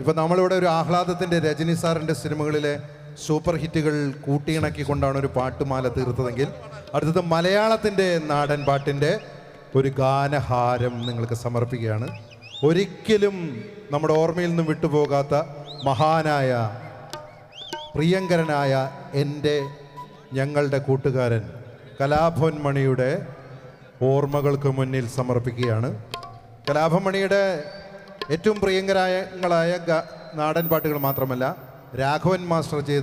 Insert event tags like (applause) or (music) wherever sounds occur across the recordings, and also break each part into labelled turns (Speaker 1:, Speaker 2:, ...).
Speaker 1: ഇപ്പൊ നമ്മളിവിടെ ഒരു ആഹ്ലാദത്തിന്റെ രജനി സാറിന്റെ സിനിമകളിലെ സൂപ്പർ ഹിറ്റുകൾ കൂട്ടിയിണക്കിക്കൊണ്ടാണ് ഒരു പാട്ടുമാല തീർത്തതെങ്കിൽ അടുത്തത് മലയാളത്തിന്റെ നാടൻ പാട്ടിന്റെ ഒരു ഗാനഹാരം നിങ്ങൾക്ക് സമർപ്പിക്കുകയാണ്. ഒരിക്കലും നമ്മുടെ ഓർമ്മയിൽ നിന്നും വിട്ടുപോകാത്ത മഹാനായ പ്രിയങ്കരനായ എന്റെ ഞങ്ങളുടെ കൂട്ടുകാരൻ കലാഭവൻ മണിയുടെ ഓർമ്മകൾക്ക് മുന്നിൽ സമർപ്പിക്കുകയാണ്. കലാഭവൻ മണിയുടെ ഏറ്റവും പ്രിയങ്കരായങ്ങളായ ഗ- നാടൻ പാട്ടുകൾ മാത്രമല്ല രാഘവൻ മാസ്റ്റർ ചെയ്ത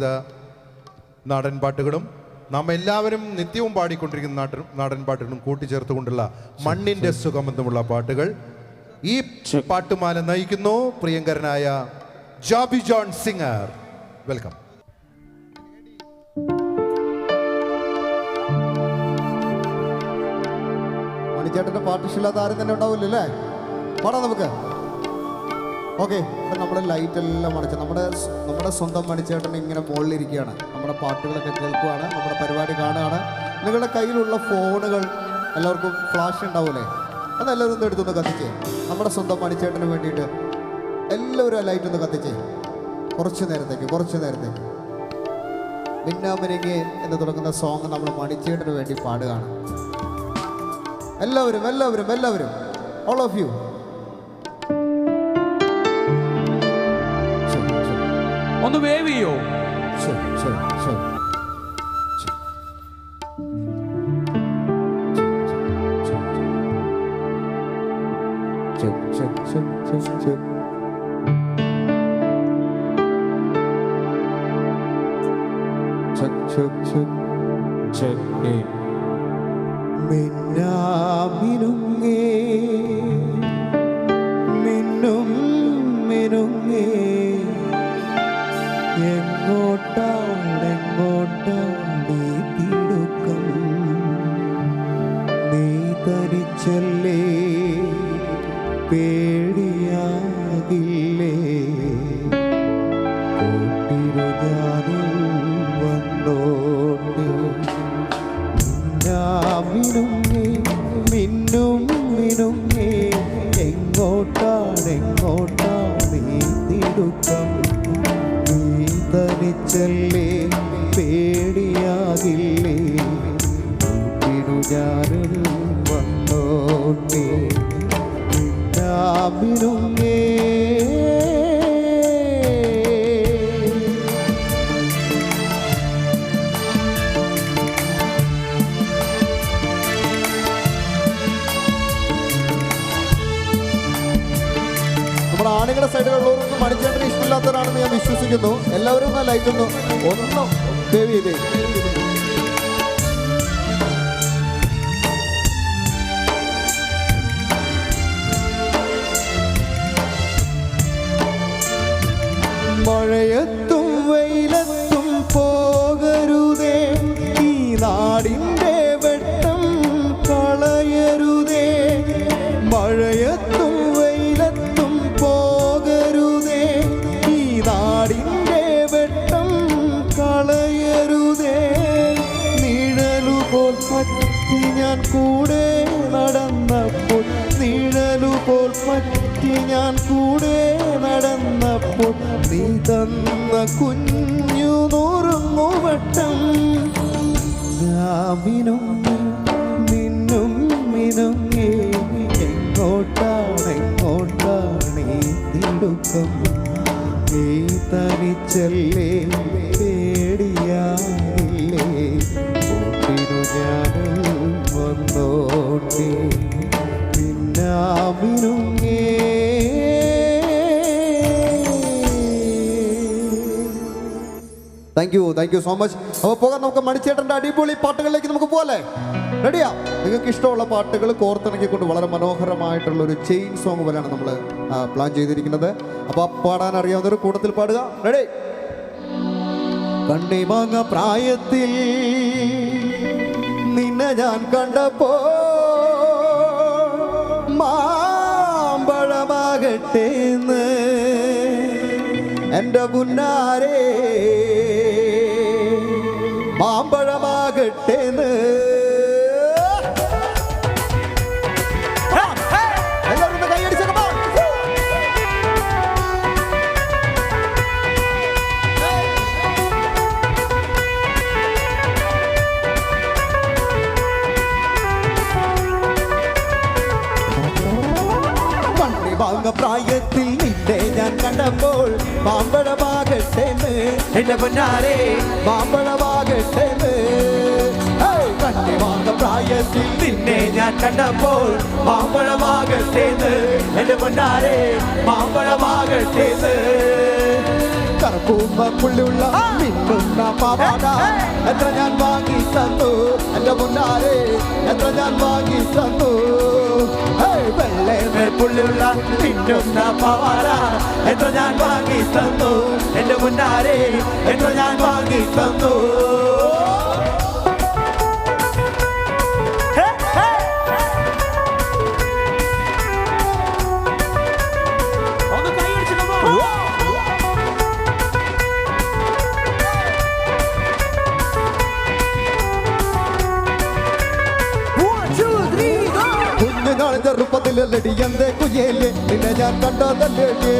Speaker 1: നാടൻ പാട്ടുകളും നാം എല്ലാവരും നിത്യവും പാടിക്കൊണ്ടിരിക്കുന്ന നാട്ടൻ നാടൻ പാട്ടുകളും കൂട്ടിച്ചേർത്തുകൊണ്ടുള്ള മണ്ണിന്റെ സുഖമെന്നുമുള്ള പാട്ടുകൾ. ഈ പാട്ടുമാല നയിക്കുന്നു പ്രിയങ്കരനായ ജോബി ജോൺ സിംഗർ. വെൽക്കം.
Speaker 2: മണിച്ചേട്ടന്റെ പാർട്ടിഷില്ലാത്ത ആരും തന്നെ ഉണ്ടാവില്ലല്ലേ? പാടാം നമുക്ക്. ഓക്കെ ഇപ്പം നമ്മുടെ ലൈറ്റ് എല്ലാം അടച്ച് നമ്മുടെ നമ്മുടെ സ്വന്തം മണിച്ചേട്ടൻ ഇങ്ങനെ മുകളിലിരിക്കുകയാണ്. നമ്മുടെ പാട്ടുകളൊക്കെ കേൾക്കുകയാണ് നമ്മുടെ പരിപാടി കാണുകയാണ്. നിങ്ങളുടെ കയ്യിലുള്ള ഫോണുകൾ എല്ലാവർക്കും ഫ്ലാഷ് ഉണ്ടാവൂലേ? അതെല്ലാവരും ഒന്ന് എടുത്തൊന്ന് കത്തിച്ചേ. നമ്മുടെ സ്വന്തം മണിച്ചേട്ടന് വേണ്ടിയിട്ട് എല്ലാവരും ആ ലൈറ്റ് ഒന്ന് കത്തിച്ചേ. കുറച്ച് നേരത്തേക്ക് കുറച്ച് നേരത്തേക്ക്. മിന്നാമിനിങ്ങി എന്ന് തുടങ്ങുന്ന സോങ് നമ്മൾ മണിച്ചേട്ടന് വേണ്ടി പാടുകയാണ്. എല്ലാവരും എല്ലാവരും എല്ലാവരും ഓൾ ഓഫ് യു
Speaker 3: ಒಂದು ವೇವಿಯೋ ಸರಿ
Speaker 2: ಸರಿ ಸರಿ മിനുങ്ങേ ഈ തിടുക്കം നീ തനിച്ചല്ലേ നമ്മുടെ ആണുങ്ങളുടെ സൈഡിലുള്ളവർക്കും മണിച്ചേട്ടന് ഇഷ്ടമില്ലാത്തവരാണെന്ന് ഞാൻ വിശ്വസിക്കുന്നു. എല്ലാവരും ഒന്ന് ലൈറ്റ് ഒന്ന് ഒന്ന് ചെയ്തേ. മഴയത്തും നീ തന്ന കുഞ്ഞു നുറുങ്ങുവട്ടം മിനും നിന്നും മിനുങ്ങി എങ്ങോട്ടാണ് എങ്ങോട്ടാണ് തിടുക്കം? നീ തനിച്ചല്ലേ thank you thank you so much അപ്പോൾ പോകാൻ നമുക്ക് മണിച്ചേട്ടന്റെ അടിപൊളി പാട്ടുകളിലേക്ക് നമുക്ക് പോകല്ലേ റെഡിയാ നിങ്ങൾക്ക് ഇഷ്ടമുള്ള പാട്ടുകൾ കോർത്തിണക്കിക്കൊണ്ട് വളരെ മനോഹരമായിട്ടുള്ള ഒരു ചെയിൻ സോങ് പോലെയാണ് നമ്മൾ പ്ലാൻ ചെയ്തിരിക്കുന്നത്. അപ്പോൾ പാടാൻ അറിയാവുന്നവർ കൂട്ടത്തിൽ പാടുക. റെഡി കണ്ണി വാങ്ങ പ്രായത്തിൽ നിന്നെ ഞാൻ കണ്ടപ്പോ മാമ്പഴമാകട്ടെ. എന്റെ പുന്നാരേ കണ്ടപ്പോൾ മാമ്പഴമാകട്ടെ
Speaker 4: എന്റെ പൊന്നാരെ
Speaker 2: മാമ്പഴമാകട്ടെ കണ്ണിമാണ്ട പ്രായത്തിൽ
Speaker 4: നിന്നെ ഞാൻ കണ്ടപ്പോൾ മാമ്പഴമാകട്ടേന്ന്. എന്റെ പൊന്നാരെ മാമ്പഴമാകട്ടേന്ന്.
Speaker 2: കറുപ്പുമ്പ പുള്ളിയുള്ള മിന്നുന്ന പാവാട എത്ര ഞാൻ വാങ്ങി തന്നു. എന്റെ മുന്നാരെ എത്ര ഞാൻ വാങ്ങി തന്നു. ഹേയ്, വെള്ളേ
Speaker 4: പുള്ളിയുള്ള പിന്നുന്ന പവാട എത്ര ഞാൻ വാങ്ങി തന്നു. എന്റെ മുന്നാരെ എത്ര ഞാൻ വാങ്ങി തന്നു.
Speaker 2: ചെറുപ്പത്തിലല്ലടി എന്തേ കുയേലേ നിന്നെ ഞാൻ കണ്ടതല്ലേടി.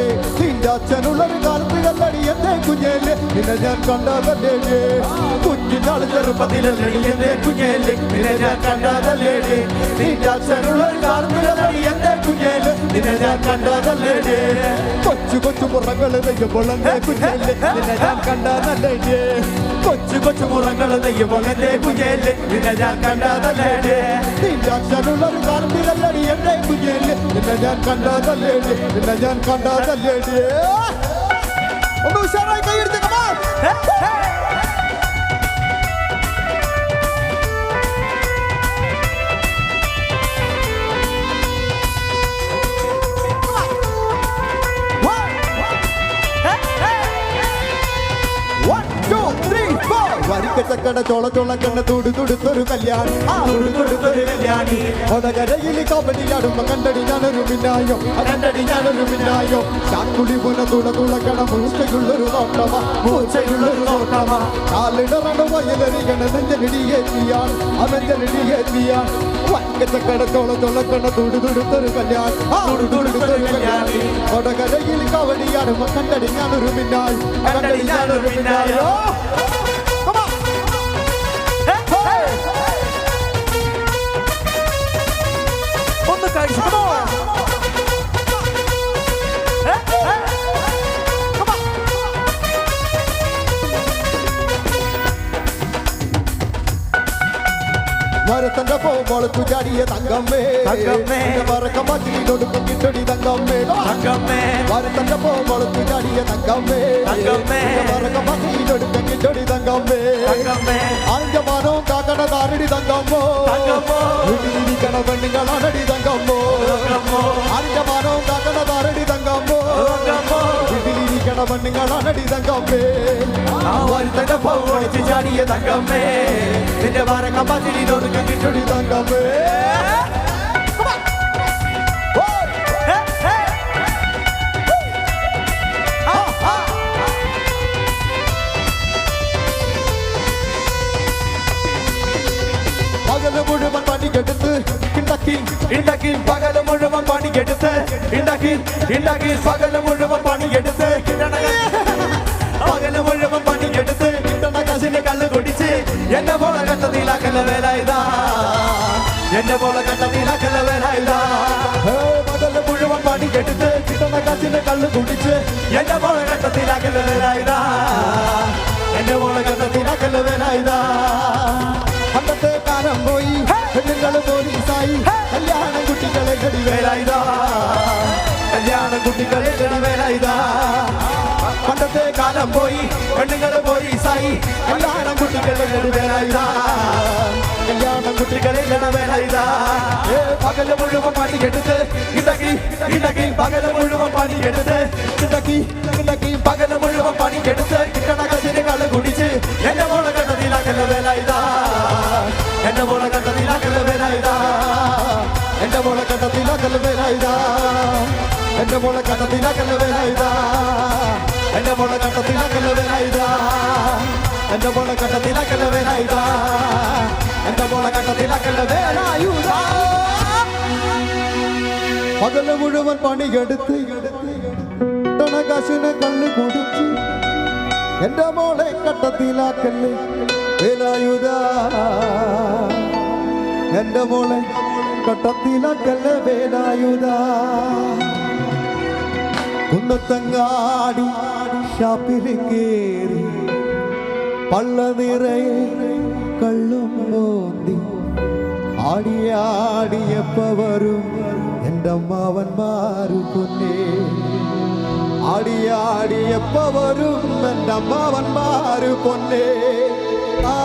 Speaker 2: നിന്റെ അച്ഛനുള്ളൊരു കാലത്തിലല്ലടി എന്തേ കുഞ്ഞേൽ. നിന്നെ ഞാൻ കണ്ടതല്ലേടി കുഞ്ഞിനാൾ ചെറുപ്പത്തിലല്ലടി
Speaker 4: എന്റെ കുഞ്ഞേൽ. നിന്നെ ഞാൻ അച്ഛനുള്ള ഒരു കാലത്തിലടി എന്റെ കുഞ്ഞേൽ. നിന്നെ ഞാൻ കണ്ടതല്ലേടി
Speaker 2: കൊച്ചു കൊച്ചു പുറങ്ങൾ നെയ്യുമ്പോൾ എന്റെ കുഞ്ഞേൽ. നിന്നെ ഞാൻ കണ്ടതല്ലേടി
Speaker 4: കൊച്ചു കൊച്ചു മുറങ്ങൾ നെയ്യുമ്പോൾ എന്റെ കുഞ്ഞേൽ. നിന്നെ ഞാൻ
Speaker 2: കണ്ടാതല്ലേ കുഞ്ഞേൽ. നിന്നെ ഞാൻ കണ്ടാതല്ലേ ഞാൻ ഒന്ന് ഉഷാറായി കൈയെടുത്ത് come (laughs) four. വരിക്കച്ചക്കട ചോള ചോള കണ്ണ തുടു തുടുത്തൊരു കല്യാണം. ആ തുടു
Speaker 4: കൊടുത്തൊരു കല്യാണി.
Speaker 2: കൊടകരയിൽ കബഡിയാടുമ്പോ കണ്ടടി ഞാനൊരു മിന്നായോ? കണ്ടടി ഞാനൊരു മിന്നായോ? ചാക്കുടി പുന തുള തുളക്കണ മൂച്ചയുള്ളൊരു നോട്ടമാ. മൂച്ചയുള്ളൊരു നോട്ടമാ. കാലിടറണ വയലറിയണ നെഞ്ചലിടിയെത്തിയാൽ അവഞ്ചലിടിയെത്തിയാൽ വരിക്കച്ചക്കട ചോള ചോള കണ്ണ തുടു തുടുത്തൊരു കല്യാണം. ആ തുടു തുടുത്തൊരു കല്യാണി. കൊടകരയിൽ കബഡിയാടുമ്പോ കണ്ടടി ഞാനൊരു മിന്നായി?
Speaker 4: കണ്ടടി ഞാനൊരു മിന്നായോ.
Speaker 2: മരത്തന്റെ പോകുമ്പോൾ ചാടിയ തങ്കമ്മേ
Speaker 4: തങ്കമ്മേ.
Speaker 2: പറക്കം മാറ്റി കൊടുക്കും കിട്ടടി തങ്കമ്മേ
Speaker 4: തങ്കമ്മേ
Speaker 2: മരത്തന്റെ പോകുമ്പോൾ ചാടിയ തങ്കമ്മേ
Speaker 4: തങ്കമ്മേ.
Speaker 2: പറക്കം മാറ്റി കൊടുക്കും കിട്ടടി തങ്കമ്മേ
Speaker 4: തങ്കമ്മേ
Speaker 2: ആണിന്റെ മാനവും കാക്കണ താരടി തങ്കമ്മോ
Speaker 4: തങ്കമ്മോ.
Speaker 2: വീട്ടിലിരിക്കണ പെണ്ണുങ്ങളാണടി തങ്കമ്മോ
Speaker 4: തങ്കമ്മോ.
Speaker 2: വീട്ടിലിരിക്കണ പെണ്ണുങ്ങളാണടി തങ്കമ്മേ.
Speaker 4: ആ ഒരുത്തന്റെ പൊളിച്ച് ചാടിയ തങ്കമ്മേ. നിന്റെ പറക്കം പത്തിരി കൊടുക്കും
Speaker 2: കിട്ടടി തങ്കമ്മേ. പകൽ മുഴുവൻ പണിക്കെടുത്ത് കിണ്ടക്കി
Speaker 4: ഉണ്ടാക്കി പകൽ മുഴുവൻ പണിയെടുത്ത് ഉണ്ടാക്കി ഉണ്ടാക്കി പകൽ മുഴുവൻ പണിയെടുത്ത് കിട്ടണ പകൽ മുഴുവൻ പണിയെടുത്ത് കിട്ടണ കസിന്റെ കള്ള് കുടിച്ച് എന്നെ പോലെ കട്ടത്തിലാക്കല വേല ഇതാ എന്നെ പോലെ കട്ടത്തിലാക്കല വേല ഇതാ പകൽ മുഴുവൻ പണിയെടുത്ത് കിട്ടണ കസിന്റെ കള്ള് കുടിച്ച് എന്നെ പോലെ കട്ടത്തിലാക്കല വേല ഇതാ എന്നെ പോലെ കട്ടത്തിലാക്കല വേല ഇതാ
Speaker 2: പണ്ടത്തെ കുട്ടികളെ
Speaker 4: വേല ഇതാ പണ്ടത്തെ കാലം പോയി പെണ്ണുങ്ങൾ പോലീസായി കല്യാണം കുട്ടികളെ വേല ഇതാ കല്യാണം കുട്ടികളെ വേല ഇതാ പകൽ മുഴുവൻ പണി എടുത്ത് ഇടകി ഇടകി പകൽ മുഴുവൻ പണി എടുത്ത്. ഇടകി ഇടകി പകൽ മുഴുവൻ പണി എടുത്ത്. കിട്ടണ കസിനുകൾ കുടിച്ച് എന്റെ മോളെ കണ്ടതിലാക്കല വേല ഇതാ എന്റെ മോളെ കണ്ടതിലാക്കല വേല ഇതാ
Speaker 2: എന്റെ മോളെ കണ്ടത്തിലാക്കൽ വേലായുധ എന്റെ മോളെ കണ്ടത്തിലാക്കൽ വേലായുധ എന്റെ മോളെ കണ്ടത്തിലാക്കൽ വേലായുധ എന്റെ മോളെ കണ്ടത്തിലാക്കൽ വേലായുധ എന്റെ മോളെ കണ്ടത്തിലാക്കൽ വേലായുതാ പകൽ മുഴുവൻ പണിയെടുത്ത് കാശിനെ കള്ളു കുടിച്ച് എന്റെ മോളെ കട്ടത്തിലാക്കൽ വേലായുധ. എന്റെ മോളെ കട്ടത്തിലാക്കൽ വേലായുധ. കുന്നത്തങ്ങാടി ഷാപ്പിൽ കേറി പള്ള നിറയെ കള്ളും പോന്തി ആടിയാടിയപ്പവരും എന്റെ അമ്മാവന്മാരു പൊന്നേ ആടിയാടിയപ്പവരും എന്റെ അമ്മാവന്മാരു പൊന്നേ ആ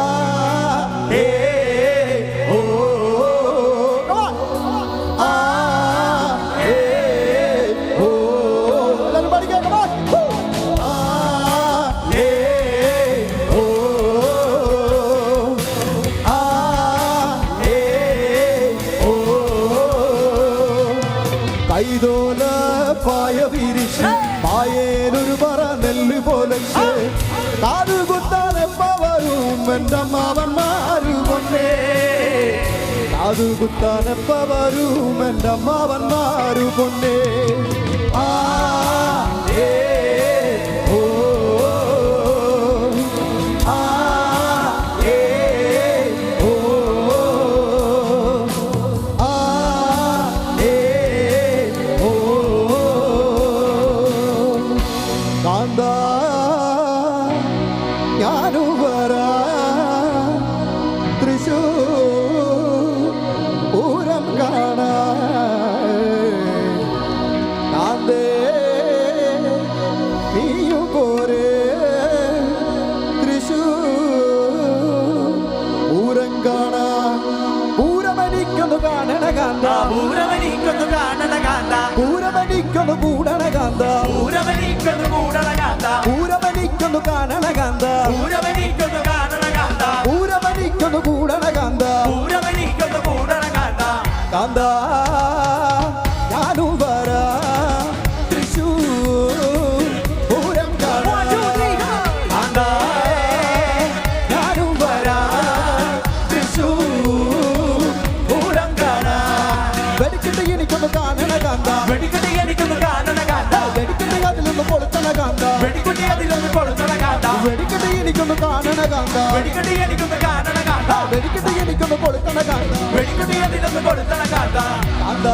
Speaker 2: ഒരു പറ നെല്ല് പോലെ കാതു കുത്താൻ എപ്പ വരും എൻ്റെ മാവന്മാര് കൊണ്ടേ കാതു കുത്താൻ എപ്പ വരും എൻ്റെ മാവന്മാര് കൊണ്ടേ ആ പൂരമണിക്കൊന്ന് കൂടണകാന്ത കാന്ത. പൂരമണിക്കൊന്ന് കൂടണ കാന്ത. പൂരമണിക്കൊന്ന് കാണണ കാന്ത.
Speaker 4: പൂരമണിക്കൊന്ന് കാണണ കാന്ത.
Speaker 2: പൂരമണിക്കൊന്ന് കൂടണ കാന്ത. പൂരമണിക്കൊന്ന് എനിക്കൊന്ന് കാണണ കാന്ത.
Speaker 4: വെടിക്കിട്ട് എനിക്കൊന്ന് കാണണ കാന്ത
Speaker 2: വെടിക്കെട്ടി എനിക്കൊന്ന് കാണണ കാന്ത
Speaker 4: വെടിക്കെട്ടി എനിക്കൊന്ന് കൊടുക്കണ കാന്ത
Speaker 2: വെടിക്കെട്ടി എനിക്കൊന്ന് കൊടുക്കണ കാന്ത
Speaker 4: കാന്ത